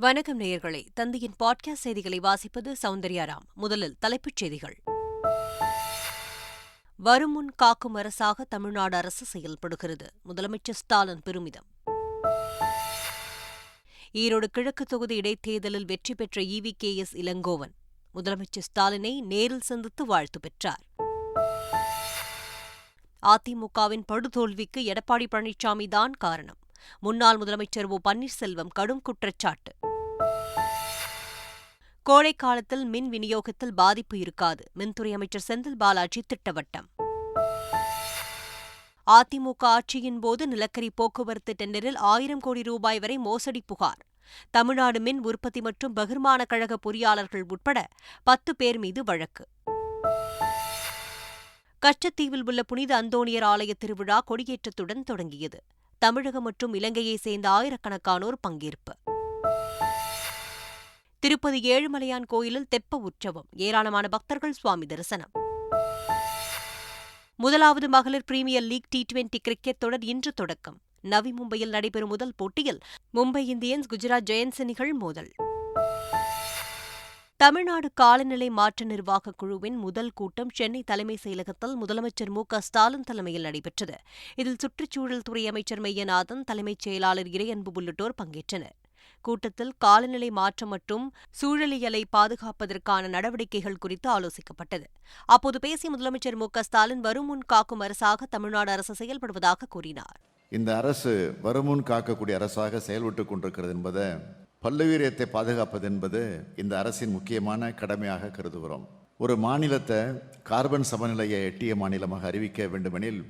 வணக்கம் நேயர்களே. தந்தையின் பாட்காஸ்ட் செய்திகளை வாசிப்பது சௌந்தர்யாராம். முதலில் தலைப்புச் செய்திகள். வருமுன் காக்கும் அரசாக தமிழ்நாடு அரசு செயல்படுகிறது. முதலமைச்சர் ஸ்டாலின் பெருமிதம். ஈரோடு கிழக்கு தொகுதி இடைத்தேர்தலில் வெற்றி பெற்ற இவி கே எஸ் இளங்கோவன். முதலமைச்சர் ஸ்டாலினை நேரில் சந்தித்து வாழ்த்து பெற்றார். அதிமுகவின் படுதோல்விக்கு எடப்பாடி பழனிசாமி தான் காரணம். முன்னாள் முதலமைச்சர் ஓ பன்னீர்செல்வம் கடும் குற்றச்சாட்டு. கோடை காலத்தில் மின் விநியோகத்தில் பாதிப்பு இருக்காது. மின்துறை அமைச்சர் செந்தில் பாலாஜி திட்டவட்டம். அதிமுக ஆட்சியின் போது நிலக்கரி போக்குவரத்து டெண்டரில் ஆயிரம் கோடி ரூபாய் வரை மோசடி புகார். தமிழ்நாடு மின் உற்பத்தி மற்றும் பகிர்மான கழக பொறியாளர்கள் உட்பட பத்து பேர் மீது வழக்கு. கச்சத்தீவில் உள்ள புனித அந்தோணியர் ஆலய திருவிழா கொடியேற்றத்துடன் தொடங்கியது. தமிழகம் மற்றும் இலங்கையைச் சேர்ந்த ஆயிரக்கணக்கானோர் பங்கேற்பு. திருப்பதி ஏழுமலையான் கோயிலில் தெப்ப உற்சவம். ஏராளமான பக்தர்கள் சுவாமி தரிசனம். முதலாவது மகளிர் premier league T twenty cricket தொடர் இன்று தொடக்கம். நவி மும்பையில் நடைபெறும் முதல் போட்டியில் மும்பை இந்தியன்ஸ் குஜராத் ஜெயன்ஸ் அணிகள் மோதல். தமிழ்நாடு காலநிலை மாற்ற நிர்வாக குழுவின் முதல் கூட்டம் சென்னை தலைமைச் செயலகத்தில் முதலமைச்சர் மு க ஸ்டாலின் தலைமையில் நடைபெற்றது. இதில் சுற்றுச்சூழல் துறை அமைச்சர் மெய்யநாதன் தலைமைச் செயலாளர் இறையன்பு உள்ளிட்டோர் பங்கேற்றனர். கூட்டத்தில் காலநிலை மாற்றம் மற்றும் சூழலியலை பாதுகாப்பதற்கான நடவடிக்கைகள் குறித்து ஆலோசிக்கப்பட்டது. அப்போது பேசிய முதலமைச்சர் மு. ஸ்டாலின் வருமுன் காக்கும் அரசாக தமிழ்நாடு அரசு செயல்படுவதாக கூறினார். இந்த அரசு வருமுன் காக்கக்கூடிய அரசாக செயல்பட்டுக் கொண்டிருக்கிறது என்பதை பல்லுயிரியத்தை பாதுகாப்பது என்பது இந்த அரசின் முக்கியமான கடமையாக கருதுகிறோம். ஒரு மாநிலத்தை கார்பன் சமநிலையை எட்டிய மாநிலமாக அறிவிக்க வேண்டுமெனில்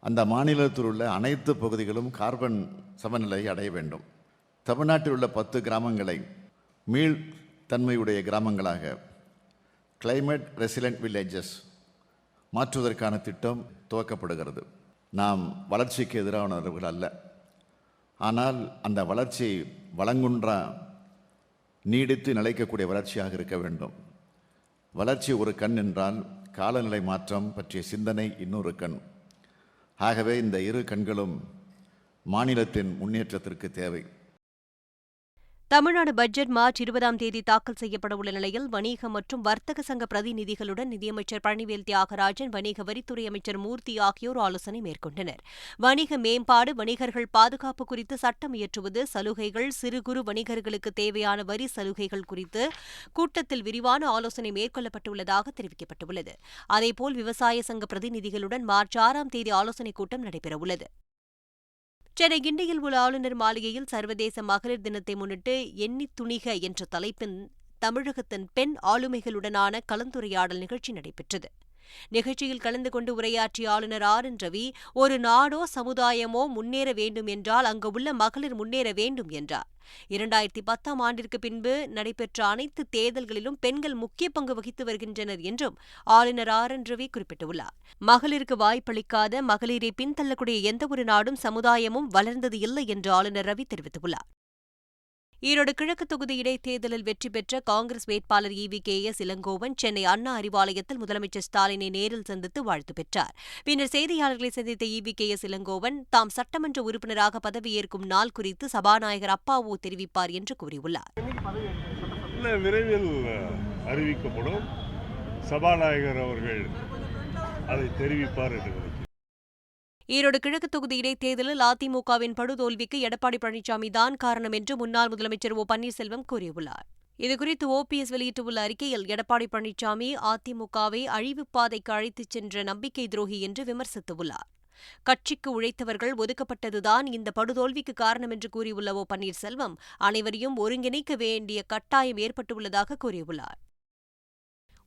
அந்த மாநிலத்தில் உள்ள அனைத்து பகுதிகளும் கார்பன் சமநிலையை அடைய வேண்டும். தமிழ்நாட்டில் உள்ள பத்து கிராமங்களை மீள் தன்மையுடைய கிராமங்களாக கிளைமேட் ரெசிலண்ட் வில்லேஜஸ் மாற்றுவதற்கான திட்டம் துவக்கப்படுகிறது. நாம் வளர்ச்சிக்கு எதிரானவர்கள் அல்ல. ஆனால் அந்த வளர்ச்சி வளங்குன்றா நீடித்து நிலைக்கக்கூடிய வளர்ச்சியாக இருக்க வேண்டும். வளர்ச்சி ஒரு கண் என்றால் காலநிலை மாற்றம் பற்றிய சிந்தனை இன்னொரு கண். ஆகவே இந்த இரு கண்களும் மாநிலத்தின் முன்னேற்றத்திற்கு தேவை. தமிழ்நாடு பட்ஜெட் மார்ச் இருபதாம் தேதி தாக்கல் செய்யப்படவுள்ள நிலையில் வணிக மற்றும் வர்த்தக சங்க பிரதிநிதிகளுடன் நிதியமைச்சர் பழனிவேல் தியாகராஜன் வணிக வரித்துறை அமைச்சர் மூர்த்தி ஆகியோர் ஆலோசனை மேற்கொண்டனர். வணிக மேம்பாடு வணிகர்கள் பாதுகாப்பு குறித்து சட்டம் இயற்றுவது சலுகைகள் சிறு குறு வணிகர்களுக்கு தேவையான வரி சலுகைகள் குறித்து கூட்டத்தில் விரிவான ஆலோசனை மேற்கொள்ளப்பட்டுள்ளதாக தெரிவிக்கப்பட்டுள்ளது. அதேபோல் விவசாய சங்க பிரதிநிதிகளுடன் மார்ச் ஆறாம் தேதி ஆலோசனைக் கூட்டம் நடைபெறவுள்ளது. சென்னை கிண்டியில் உள்ள ஆளுநர் மாளிகையில் சர்வதேச மகளிர் தினத்தை முன்னிட்டு எண்ணி துணிக என்ற தலைப்பின் தமிழகத்தின் பெண் ஆளுமைகளுடனான கலந்துரையாடல் நிகழ்ச்சி நடைபெற்றது. நிகழ்ச்சியில் கலந்து கொண்டு உரையாற்றிய ஆளுநர் ஆர். என். ரவி ஒரு நாடோ சமுதாயமோ முன்னேற வேண்டும் என்றால் அங்கு உள்ள மகளிர் முன்னேற வேண்டும் என்றார். இரண்டாயிரத்தி பத்தாம் ஆண்டிற்கு பின்பு நடைபெற்ற அனைத்து தேர்தல்களிலும் பெண்கள் முக்கிய பங்கு வகித்து வருகின்றனர் என்றும் ஆளுநர் ஆர். என். ரவி குறிப்பிட்டுள்ளார். மகளிருக்கு வாய்ப்பளிக்காத மகளிரை பின்தள்ளக்கூடிய எந்தவொரு நாடும் சமுதாயமும் வளர்ந்தது இல்லை என்று ஆளுநர் ரவி தெரிவித்துள்ளார். ஈரோடு கிழக்கு தொகுதி இடைத்தேர்தலில் வெற்றி பெற்ற காங்கிரஸ் வேட்பாளர் E V K S Elangovan Chennai Anna அறிவாலயத்தில் முதலமைச்சர் ஸ்டாலினை நேரில் சந்தித்து வாழ்த்து பெற்றார். பின்னர் செய்தியாளர்களை சந்தித்த இவி கே எஸ் இளங்கோவன் தாம் சட்டமன்ற உறுப்பினராக பதவியேற்கும் நாள் குறித்து சபாநாயகர் அப்பாவு தெரிவிப்பார் என்று கூறியுள்ளார். விரைவில் அறிவிக்கப்படும். சபாநாயகர் அவர்கள் அதை தெரிவிப்பார் என்று ஈரோடு கிழக்கு தொகுதி இடைத்தேர்தலில் அதிமுகவின் படுதோல்விக்கு எடப்பாடி பழனிசாமி தான் காரணம் என்று முன்னாள் முதலமைச்சர் ஓ பன்னீர்செல்வம் கூறியுள்ளார். இதுகுறித்து ஓபிஎஸ் வெளியிட்டுள்ள அறிக்கையில் எடப்பாடி பழனிசாமி அதிமுகவை அழிவுப்பாதைக்கு அழைத்துச் சென்ற நம்பிக்கை துரோகி என்று விமர்சித்துள்ளார். கட்சிக்கு உழைத்தவர்கள் ஒதுக்கப்பட்டதுதான் இந்த படுதோல்விக்கு காரணம் என்று கூறியுள்ள ஓ பன்னீர்செல்வம் அனைவரையும் ஒருங்கிணைக்க வேண்டிய கட்டாயம் ஏற்பட்டுள்ளதாக கூறியுள்ளார்.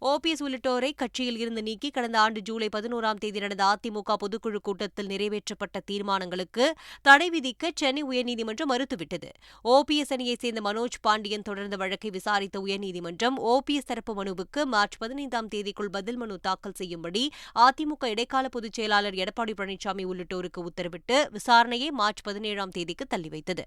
ஓபிஎஸ் உள்ளிட்டோரை கட்சியில் இருந்து நீக்கி கடந்த ஆண்டு ஜூலை பதினோராம் தேதி நடந்த அதிமுக பொதுக்குழு கூட்டத்தில் நிறைவேற்றப்பட்ட தீர்மானங்களுக்கு தடை விதிக்க சென்னை உயர்நீதிமன்றம் மறுத்துவிட்டது. ஓபிஎஸ் அணியைச் சேர்ந்த மனோஜ் பாண்டியன் தொடர்ந்த வழக்கை விசாரித்த உயர்நீதிமன்றம் ஓபிஎஸ் தரப்பு மனுவுக்கு மார்ச் பதினைந்தாம் தேதிக்குள் பதில் மனு தாக்கல் செய்யும்படி அதிமுக இடைக்கால பொதுச் செயலாளர் எடப்பாடி பழனிசாமி உள்ளிட்டோருக்கு உத்தரவிட்டு விசாரணையை மார்ச் பதினேழாம் தேதிக்கு தள்ளி வைத்தது.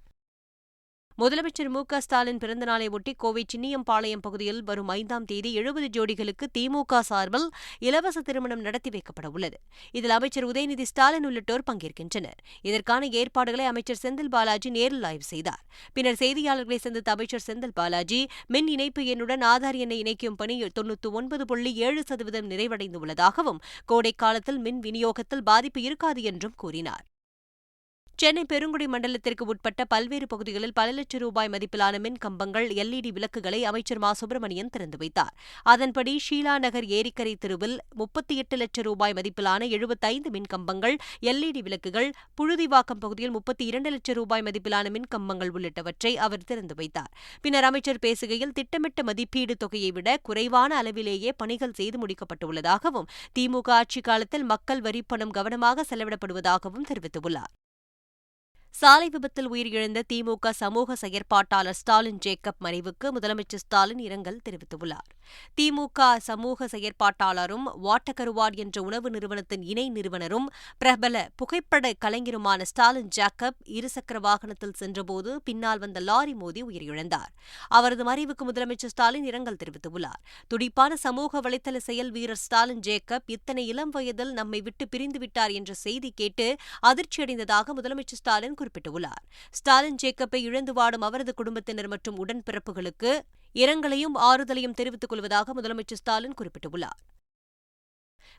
முதலமைச்சர் மு க ஸ்டாலின் பிறந்தநாளை ஒட்டி கோவை சின்னியம்பாளையம் பகுதியில் வரும் ஐந்தாம் தேதி எழுபது ஜோடிகளுக்கு திமுக சார்பில் இலவச திருமணம் நடத்தி வைக்கப்பட உள்ளது. இதில் அமைச்சர் உதயநிதி ஸ்டாலின் உள்ளிட்டோர் பங்கேற்கின்றனர். இதற்கான ஏற்பாடுகளை அமைச்சர் செந்தில் பாலாஜி நேரில் ஆய்வு செய்தார். பின்னர் செய்தியாளர்களை சந்தித்த அமைச்சர் செந்தில் பாலாஜி மின் இணைப்பு எண்ணுடன் ஆதார் எண்ணை இணைக்கும் பணி தொண்ணூற்று ஒன்பது புள்ளி ஏழு சதவீதம் நிறைவடைந்துள்ளதாகவும் கோடைக்காலத்தில் மின் விநியோகத்தில் பாதிப்பு இருக்காது என்றும் கூறினார். சென்னை பெருங்குடி மண்டலத்திற்கு உட்பட்ட பல்வேறு பகுதிகளில் பல லட்சம் ரூபாய் மதிப்பிலான மின் கம்பங்கள் எல்இடி விளக்குகளை அமைச்சர் மா. சுப்பிரமணியன் திறந்து வைத்தார். அதன்படி ஷீலா நகர் ஏரிக்கரை தெருவில் முப்பத்தி எட்டு லட்சம் ரூபாய் மதிப்பிலான எழுபத்தைந்து மின் கம்பங்கள் எல்இடி விளக்குகள் புழுதிவாக்கம் பகுதியில் முப்பத்தி இரண்டு லட்சம் ரூபாய் மதிப்பிலான மின் கம்பங்கள் உள்ளிட்டவற்றை அவர் திறந்து வைத்தார். பின்னர் அமைச்சர் பேசுகையில் திட்டமிட்ட மதிப்பீடு தொகையை விட குறைவான அளவிலேயே பணிகள் செய்து முடிக்கப்பட்டுள்ளதாகவும் திமுக ஆட்சிக் காலத்தில் மக்கள் வரிப்பணம் கவனமாக செலவிடப்படுவதாகவும் தெரிவித்துள்ளார். சாலை விபத்தில் உயிரிழந்த திமுக சமூக செயற்பாட்டாளர் ஸ்டாலின் ஜேக்கப் மறைவுக்கு முதலமைச்சர் ஸ்டாலின் இரங்கல் தெரிவித்துள்ளார். திமுக சமூக செயற்பாட்டாளரும் வாட்டகருவாட் என்ற உணவு நிறுவனத்தின் இணை நிறுவனரும் பிரபல புகைப்பட கலைஞருமான ஸ்டாலின் ஜேக்கப் இருசக்கர வாகனத்தில் சென்றபோது பின்னால் வந்த லாரி மோதி உயிரிழந்தார். அவரது மறைவுக்கு முதலமைச்சர் ஸ்டாலின் இரங்கல் தெரிவித்துள்ளார். துடிப்பான சமூக வலைதள செயல் வீரர் ஸ்டாலின் ஜேக்கப் இத்தனை இளம் வயதில் நம்மை விட்டு பிரிந்துவிட்டார் என்ற செய்தி கேட்டு அதிர்ச்சியடைந்ததாக முதலமைச்சர் ஸ்டாலின் குறிப்பிட்டுள்ளார். ஸ்டாலின் ஜேக்கப்பை இழந்து வாடும் அவரது குடும்பத்தினர் மற்றும் உடன்பிறப்புகளுக்கு இரங்கலையும் ஆறுதலையும் தெரிவித்துக் கொள்வதாக முதலமைச்சர் ஸ்டாலின் குறிப்பிட்டுள்ளார்.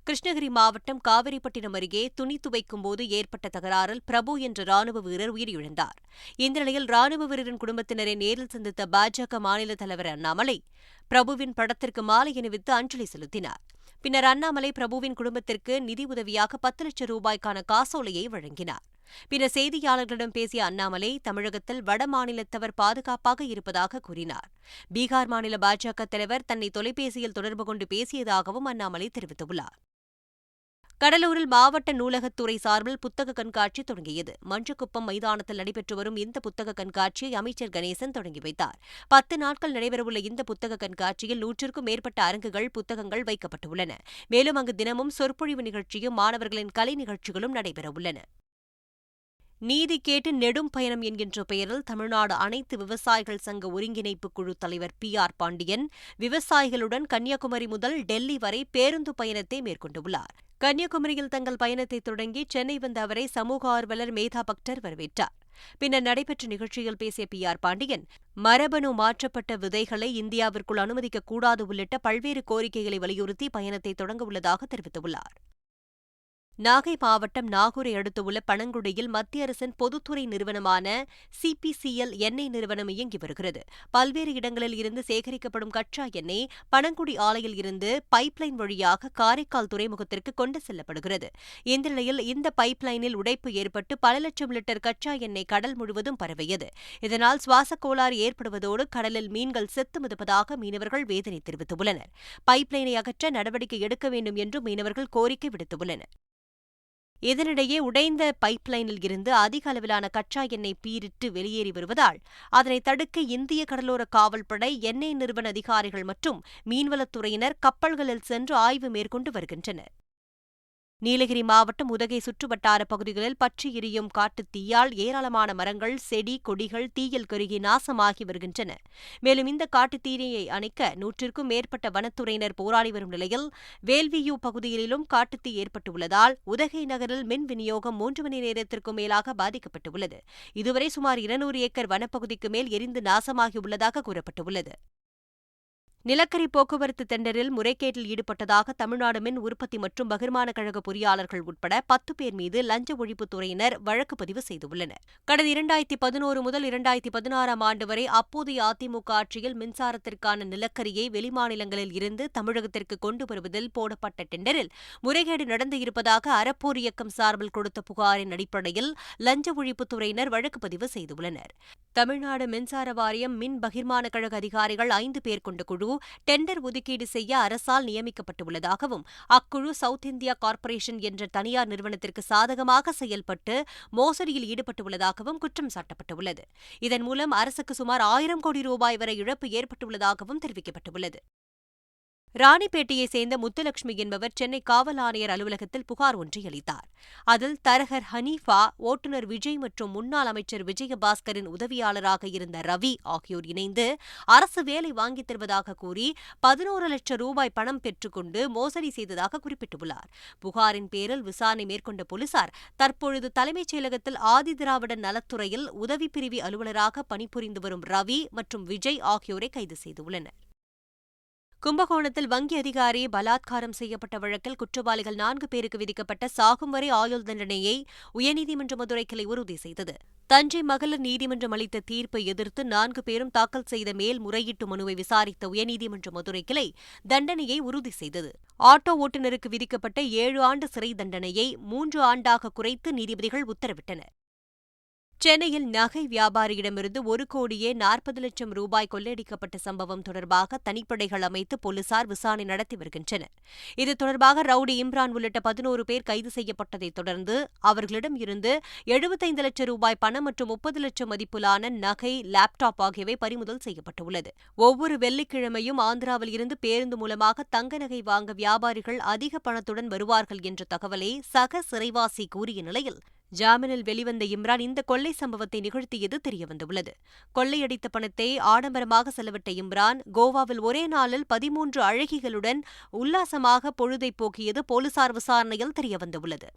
கிருஷ்ணகிரி மாவட்டம் காவிரிப்பட்டினம் அருகே துணி துவைக்கும் போது ஏற்பட்ட தகராறில் பிரபு என்ற ராணுவ வீரர் உயிரிழந்தார். இந்த நிலையில் ராணுவ வீரரின் குடும்பத்தினரை நேரில் சந்தித்த பாஜக மாநில தலைவர் அண்ணாமலை பிரபுவின் படத்திற்கு மாலை அணிவித்து அஞ்சலி செலுத்தினார். பின்னர் அண்ணாமலை பிரபுவின் குடும்பத்திற்கு நிதி உதவியாக பத்து லட்சம் ரூபாய்க்கான காசோலையை வழங்கினார். பின்னர் செய்தியாளர்களிடம் பேசிய அண்ணாமலை தமிழகத்தில் வட மாநிலத்தவர் பாதுகாப்பாக இருப்பதாக கூறினார். பீகார் மாநில பாஜக தலைவர் தன்னை தொலைபேசியில் தொடர்பு கொண்டு பேசியதாகவும் அண்ணாமலை தெரிவித்துள்ளார். கடலூரில் மாவட்ட நூலகத்துறை சார்பில் புத்தக கண்காட்சி தொடங்கியது. மஞ்சக்குப்பம் மைதானத்தில் நடைபெற்று வரும் இந்த புத்தக கண்காட்சியை அமைச்சர் கணேசன் தொடங்கி வைத்தார். பத்து நாட்கள் நடைபெறவுள்ள இந்த புத்தக கண்காட்சியில் நூற்றுக்கும் மேற்பட்ட அரங்குகள் புத்தகங்கள் வைக்கப்பட்டுள்ளன. மேலும் அங்கு தினமும் சொற்பொழிவு நிகழ்ச்சியும் மாணவர்களின் கலை நிகழ்ச்சிகளும் நடைபெறவுள்ளன. நீதி கேட்டு நெடும் பயணம் என்கின்ற பெயரில் தமிழ்நாடு அனைத்து விவசாயிகள் சங்க ஒருங்கிணைப்பு குழு தலைவர் பி ஆர் பாண்டியன் விவசாயிகளுடன் கன்னியாகுமரி முதல் டெல்லி வரை பேருந்து பயணத்தை மேற்கொண்டுள்ளார். கன்னியாகுமரியில் தங்கள் பயணத்தை தொடங்கி சென்னை வந்த அவரை சமூக ஆர்வலர் மேதா பக்டர் வரவேற்றார். பின்னர் நடைபெற்ற நிகழ்ச்சியில் பேசிய பி ஆர் பாண்டியன் மரபணு மாற்றப்பட்ட விதைகளை இந்தியாவிற்குள் அனுமதிக்கக்கூடாது உள்ளிட்ட பல்வேறு கோரிக்கைகளை வலியுறுத்தி பயணத்தை தொடங்கவுள்ளதாக தெரிவித்துள்ளார். நாகை மாவட்டம் நாகூரை அடுத்துள்ள பனங்குடியில் மத்திய அரசின் பொதுத்துறை நிறுவனமான சிபிசிஎல் எண்ணெய் நிறுவனம் இயங்கி வருகிறது. பல்வேறு இடங்களில் இருந்து சேகரிக்கப்படும் கச்சா எண்ணெய் பனங்குடி ஆலையில் இருந்து பைப்லைன் வழியாக காரைக்கால் துறைமுகத்திற்கு கொண்டு செல்லப்படுகிறது. இந்த நிலையில் இந்த பைப்லைனில் உடைப்பு ஏற்பட்டு பல லட்சம் லிட்டர் கச்சா எண்ணெய் கடல் முழுவதும் பரவியது. இதனால் சுவாச கோளாறு ஏற்படுவதோடு கடலில் மீன்கள் செத்து மிதப்பதாக மீனவர்கள் வேதனை தெரிவித்துள்ளனர். பைப்லைனை அகற்ற நடவடிக்கை எடுக்க வேண்டும் என்று மீனவர்கள் கோரிக்கை விடுத்துள்ளனர். இதனிடையே உடைந்த பைப்லைனில் இருந்து அதிக அளவிலான கச்சா எண்ணெய் பீரிட்டு வெளியேறி வருவதால் அதனை தடுக்க இந்திய கடலோர காவல்படை எண்ணெய் நிறுவன அதிகாரிகள் மற்றும் மீன்வளத்துறையினர் கப்பல்களில் சென்று ஆய்வு மேற்கொண்டு வருகின்றனர். நீலகிரி மாவட்டம் உதகை சுற்றுவட்டார பகுதிகளில் பற்றி எரியும் காட்டுத் தீயால் ஏராளமான மரங்கள் செடி கொடிகள் தீயில் கருகி நாசமாகி வருகின்றன. மேலும் இந்த காட்டுத் தீயை அணைக்க நூற்றிற்கும் மேற்பட்ட வனத்துறையினர் போராடி வரும் நிலையில் வேல்வியூ பகுதியிலும் காட்டுத்தீ ஏற்பட்டுள்ளதால் உதகை நகரில் மின் விநியோகம் மூன்று மணி நேரத்திற்கும் மேலாக பாதிக்கப்பட்டுள்ளது. இதுவரை சுமார் இருநூறு ஏக்கர் வனப்பகுதிக்கு மேல் எரிந்து நாசமாகியுள்ளதாக கூறப்பட்டுள்ளது. நிலக்கரி போக்குவரத்து டெண்டரில் முறைகேட்டில் ஈடுபட்டதாக தமிழ்நாடு மின் உற்பத்தி மற்றும் பகிர்மான கழக பொறியாளர்கள் உட்பட பத்து பேர் மீது லஞ்ச ஒழிப்புத்துறையினர் வழக்கு பதிவு செய்துள்ளனர். கடந்த இரண்டாயிரத்தி பதினோரு முதல் இரண்டாயிரத்தி பதினாறாம் ஆண்டு வரை அப்போதைய அதிமுக ஆட்சியில் மின்சாரத்திற்கான நிலக்கரியை வெளிமாநிலங்களில் இருந்து தமிழகத்திற்கு கொண்டு வருவதில் போடப்பட்ட டெண்டரில் முறைகேடு நடந்து இருப்பதாக அறப்போர் இயக்கம் சார்பில் கொடுத்த புகாரின் அடிப்படையில் லஞ்ச ஒழிப்புத்துறையினர் வழக்கு பதிவு செய்துள்ளனர். தமிழ்நாடு மின்சார வாரியம் மின் பகிர்மான கழக அதிகாரிகள் ஐந்து பேர் கொண்ட குழு டெண்டர் ஒதுக்கீடு செய்ய அரசால் நியமிக்கப்பட்டுள்ளதாகவும் அக்குழு சவுத் இந்தியா கார்ப்பரேஷன் என்ற தனியார் நிறுவனத்திற்கு சாதகமாக செயல்பட்டு மோசடியில் ஈடுபட்டுள்ளதாகவும் குற்றம் சாட்டப்பட்டுள்ளது. இதன் மூலம் அரசுக்கு சுமார் ஆயிரம் கோடி ரூபாய் வரை இழப்பு ஏற்பட்டுள்ளதாகவும் தெரிவிக்கப்பட்டுள்ளது. ராணிப்பேட்டையை சேர்ந்த முத்துலட்சுமி என்பவர் சென்னை காவல் ஆணையர் அலுவலகத்தில் புகார் ஒன்றை அளித்தார். அதில் தரகர் ஹனீஃபா ஓட்டுநர் விஜய் மற்றும் முன்னாள் அமைச்சர் விஜயபாஸ்கரின் உதவியாளராக இருந்த ரவி ஆகியோர் இணைந்து அரசு வேலை வாங்கித் தருவதாக கூறி பதினோரு லட்சம் ரூபாய் பணம் பெற்றுக்கொண்டு மோசடி செய்ததாக குறிப்பிட்டுள்ளார். புகாரின் பேரில் விசாரணை மேற்கொண்ட போலீசார் தற்பொழுது தலைமைச் செயலகத்தில் ஆதிதிராவிட நலத்துறையில் உதவி பிரிவு அலுவலராக பணிபுரிந்து வரும் ரவி மற்றும் விஜய் ஆகியோரை கைது செய்துள்ளனர். கும்பகோணத்தில் வங்கி அதிகாரி பலாத்காரம் செய்யப்பட்ட வழக்கில் குற்றவாளிகள் நான்கு பேருக்கு விதிக்கப்பட்ட சாகும் வரை ஆயுள் தண்டனையை உயர்நீதிமன்ற மதுரை கிளை உறுதி செய்தது. தஞ்சை மகளிர் நீதிமன்றம் அளித்த தீர்ப்பை எதிர்த்து நான்கு பேரும் தாக்கல் செய்த மேல்முறையீட்டு மனுவை விசாரித்த உயர்நீதிமன்ற மதுரை கிளை தண்டனையை உறுதி செய்தது. ஆட்டோ ஓட்டுநருக்கு விதிக்கப்பட்ட ஏழு ஆண்டு சிறை தண்டனையை மூன்று ஆண்டாக குறைத்து நீதிபதிகள் உத்தரவிட்டனர். சென்னையில் நகை வியாபாரியிடமிருந்து ஒரு கோடியே நாற்பது லட்சம் ரூபாய் கொள்ளையடிக்கப்பட்ட சம்பவம் தொடர்பாக தனிப்படைகள் அமைத்து போலீசார் விசாரணை நடத்தி வருகின்றனர். இது தொடர்பாக ரவுடி இம்ரான் உள்ளிட்ட பதினோரு பேர் கைது செய்யப்பட்டதைத் தொடர்ந்து அவர்களிடம் இருந்து எழுபத்தைந்து லட்சம் ரூபாய் பணம் மற்றும் முப்பது லட்சம் மதிப்பிலான நகை லேப்டாப் ஆகியவை பறிமுதல் செய்யப்பட்டுள்ளது. ஒவ்வொரு வெள்ளிக்கிழமையும் ஆந்திராவில் இருந்து பேருந்து மூலமாக தங்க நகை வாங்க வியாபாரிகள் அதிக பணத்துடன் வருவார்கள் என்ற தகவலை சக சிறைவாசி கூறிய நிலையில் ஜாமீனில் வெளிவந்த இம்ரான் இந்த கொள்ளை சம்பவத்தை நிகழ்த்தியது தெரியவந்துள்ளது. கொள்ளையடித்த பணத்தை ஆடம்பரமாக செலவிட்ட இம்ரான் கோவாவில் ஒரே நாளில் பதிமூன்று அழகிகளுடன் உல்லாசமாக பொழுதை போக்கியது போலீசார் விசாரணையில் தெரியவந்துள்ளது.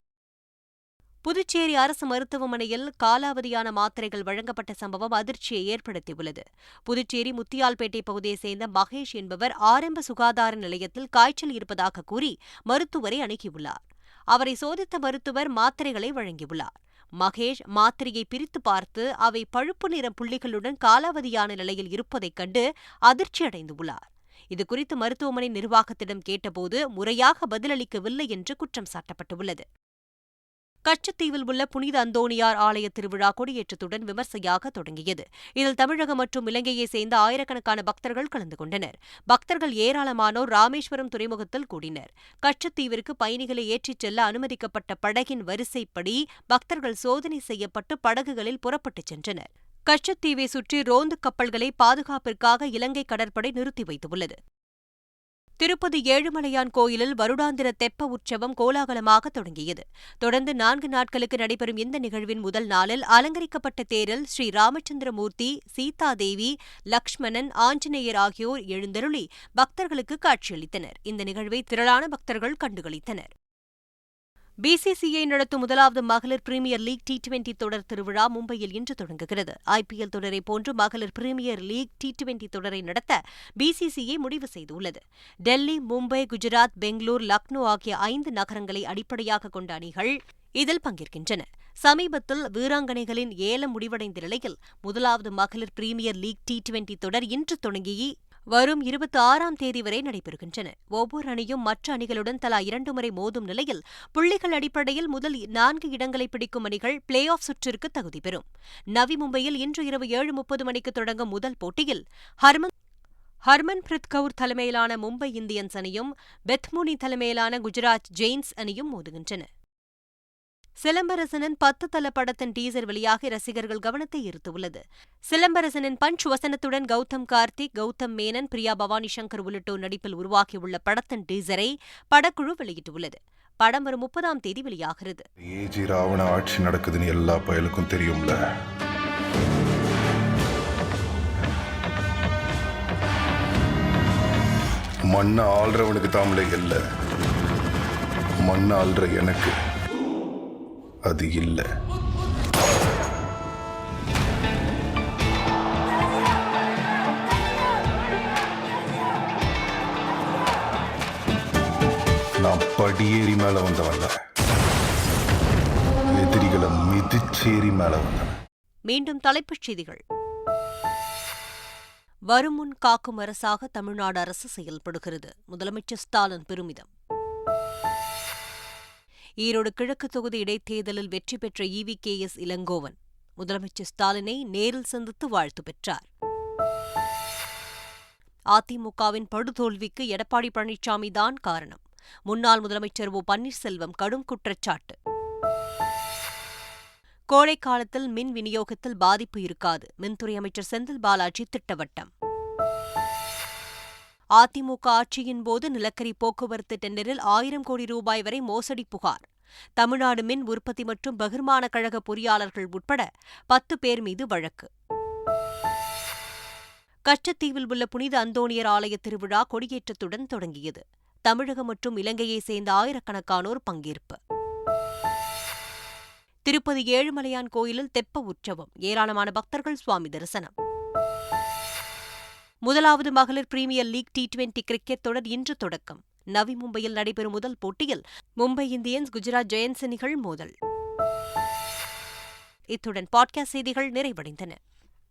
புதுச்சேரி அரசு மருத்துவமனையில் காலாவதியான மாத்திரைகள் வழங்கப்பட்ட சம்பவம் அதிர்ச்சியை ஏற்படுத்தியுள்ளது. புதுச்சேரி முத்தியால்பேட்டை பகுதியைச் சேர்ந்த மகேஷ் என்பவர் ஆரம்ப சுகாதார நிலையத்தில் காய்ச்சல் இருப்பதாக கூறி மருத்துவரை அணுகியுள்ளார். அவரை சோதித்த மருத்துவர் மாத்திரைகளை வழங்கியுள்ளார். மகேஷ் மாத்திரையை பிரித்து பார்த்து அவை பழுப்பு நிற புள்ளிகளுடன் காலாவதியான நிலையில் இருப்பதைக் கண்டு அதிர்ச்சியடைந்துள்ளார் இதுகுறித்து மருத்துவமனை நிர்வாகத்திடம் கேட்டபோது முறையாக பதிலளிக்கவில்லை என்று குற்றம் சாட்டப்பட்டுள்ளது. கச்சத்தீவில் உள்ள புனித அந்தோணியார் ஆலய திருவிழா கொடியேற்றத்துடன் விமர்சையாக தொடங்கியது. இதில் தமிழகம் மற்றும் இலங்கையைச் சேர்ந்த ஆயிரக்கணக்கான பக்தர்கள் கலந்து கொண்டனர். பக்தர்கள் ஏராளமானோர் ராமேஸ்வரம் துறைமுகத்தில் கூடினர். கச்சத்தீவிற்கு பயணிகளை ஏற்றிச் செல்ல அனுமதிக்கப்பட்ட படகின் வரிசைப்படி பக்தர்கள் சோதனை செய்யப்பட்டு படகுகளில் புறப்பட்டுச் சென்றனர். கச்சத்தீவை சுற்றி ரோந்து கப்பல்களை பாதுகாப்பிற்காக இலங்கை கடற்படை நிறுத்தி வைத்துள்ளது. திருப்பதி ஏழுமலையான் கோயிலில் வருடாந்திர தெப்ப உற்சவம் கோலாகலமாக தொடங்கியது. தொடர்ந்து நான்கு நாட்களுக்கு நடைபெறும் இந்த நிகழ்வின் முதல் நாளில் அலங்கரிக்கப்பட்ட தேரில் ஸ்ரீ ராமச்சந்திரமூர்த்தி சீதாதேவி லக்ஷ்மணன் ஆஞ்சநேயர் ஆகியோர் எழுந்தருளி பக்தர்களுக்கு காட்சியளித்தனர். இந்த நிகழ்வை திரளான பக்தர்கள் கண்டுகளித்தனர். பிசிசிஐ நடத்தும் முதலாவது மகளிர் பிரீமியர் லீக் டி டுவெண்டி தொடர் திருவிழா மும்பையில் இன்று தொடங்குகிறது. ஐபிஎல் தொடரை போன்று மகளிர் பிரீமியர் லீக் டி டுவெண்டி தொடரை நடத்த பிசிசிஐ முடிவு செய்துள்ளது. டெல்லி மும்பை குஜராத் பெங்களூர் லக்னோ ஆகிய ஐந்து நகரங்களை அடிப்படையாக கொண்ட அணிகள் இதில் பங்கேற்கின்றன. சமீபத்தில் வீராங்கனைகளின் ஏலம் முடிவடைந்த நிலையில் முதலாவது மகளிர் பிரீமியர் லீக் டி டுவெண்டி தொடர் இன்று தொடங்கி வரும் இருபத்தி ஆறாம் தேதி வரை நடைபெறுகின்றன. ஒவ்வொரு அணியும் மற்ற அணிகளுடன் தலா இரண்டு முறை மோதும் நிலையில் புள்ளிகள் அடிப்படையில் முதல் நான்கு இடங்களை பிடிக்கும் அணிகள் பிளே ஆஃப் சுற்றிற்கு தகுதி பெறும். நவி மும்பையில் இன்று இரவு ஏழு முப்பது மணிக்கு தொடங்கும் முதல் போட்டியில் ஹர்மன் ஹர்மன்பிரித் கவுர் தலைமையிலான மும்பை இந்தியன்ஸ் அணியும் பெத்முனி தலைமையிலான குஜராத் ஜெயின்ஸ் அணியும் மோதுகின்றன. சிலம்பரசனின் பத்து தல படத்தின் டீசர் வெளியாகி ரசிகர்கள் கவனத்தை ஈர்த்துள்ளது. சிலம்பரசனின் பஞ்ச் வசனத்துடன் கௌதம் கார்த்திக் கௌதம் மேனன் பிரியா பவானி சங்கர் உள்ளிட்டோர் நடிப்பில் உருவாகியுள்ள படத்தின் டீசரை படக்குழு வெளியிட்டுள்ளது. படம் வரும் முப்பதாம் தேதி வெளியாகிறது. ஏஜி ராவண ஆட்சி நடக்குதுன்னு எல்லா பயலுக்கும் தெரியும்ல. மண்ணை ஆள்றவனுக்கு தாமலை இல்லை. மண்ணை ஆள்ற எனக்கு அது இல்லை. நான் படியேறி மேல வந்தவன்ல எதிரிகளை மிதிச்சேரி மேல வந்தவன். மீண்டும் தலைப்புச் செய்திகள். வருமுன் காக்கும் அரசாக தமிழ்நாடு அரசு செயல்படுகிறது. முதலமைச்சர் ஸ்டாலின் பெருமிதம். ஈரோடு கிழக்கு தொகுதி இடைத்தேர்தலில் வெற்றி பெற்ற இவி கே எஸ் இளங்கோவன். முதலமைச்சர் ஸ்டாலினை நேரில் சந்தித்து வாழ்த்து பெற்றார். அதிமுகவின் படுதோல்விக்கு எடப்பாடி பழனிசாமி தான் காரணம். முன்னாள் முதலமைச்சர் ஓ பன்னீர்செல்வம் கடும் குற்றச்சாட்டு. கோடை காலத்தில் மின் விநியோகத்தில் பாதிப்பு இருக்காது. மின்துறை அமைச்சர் செந்தில் பாலாஜி திட்டவட்டம். அதிமுக ஆட்சியின் போது நிலக்கரி போக்குவரத்து டெண்டரில் ஆயிரம் கோடி ரூபாய் வரை மோசடி புகார். தமிழ்நாடு மின் உற்பத்தி மற்றும் பகிர்மான கழக பொறியாளர்கள் உட்பட பத்து பேர் மீது வழக்கு. கச்சத்தீவில் உள்ள புனித அந்தோணியர் ஆலய திருவிழா கொடியேற்றத்துடன் தொடங்கியது. தமிழகம் மற்றும் இலங்கையைச் சேர்ந்த ஆயிரக்கணக்கானோர் பங்கேற்பு. திருப்பதி ஏழுமலையான் கோயிலில் தெப்ப உற்சவம் ஏராளமான பக்தர்கள் சுவாமி தரிசனம். முதலாவது மகளிர் premier league T twenty cricket தொடர் இன்று தொடக்கம். நவி மும்பையில் நடைபெறும் முதல் போட்டியில் மும்பை இந்தியன்ஸ் குஜராத் ஜெயன்ஸ் அணிகள் மோதல். இத்துடன் பாட்காஸ்ட் செய்திகள் நிறைவடைந்தன.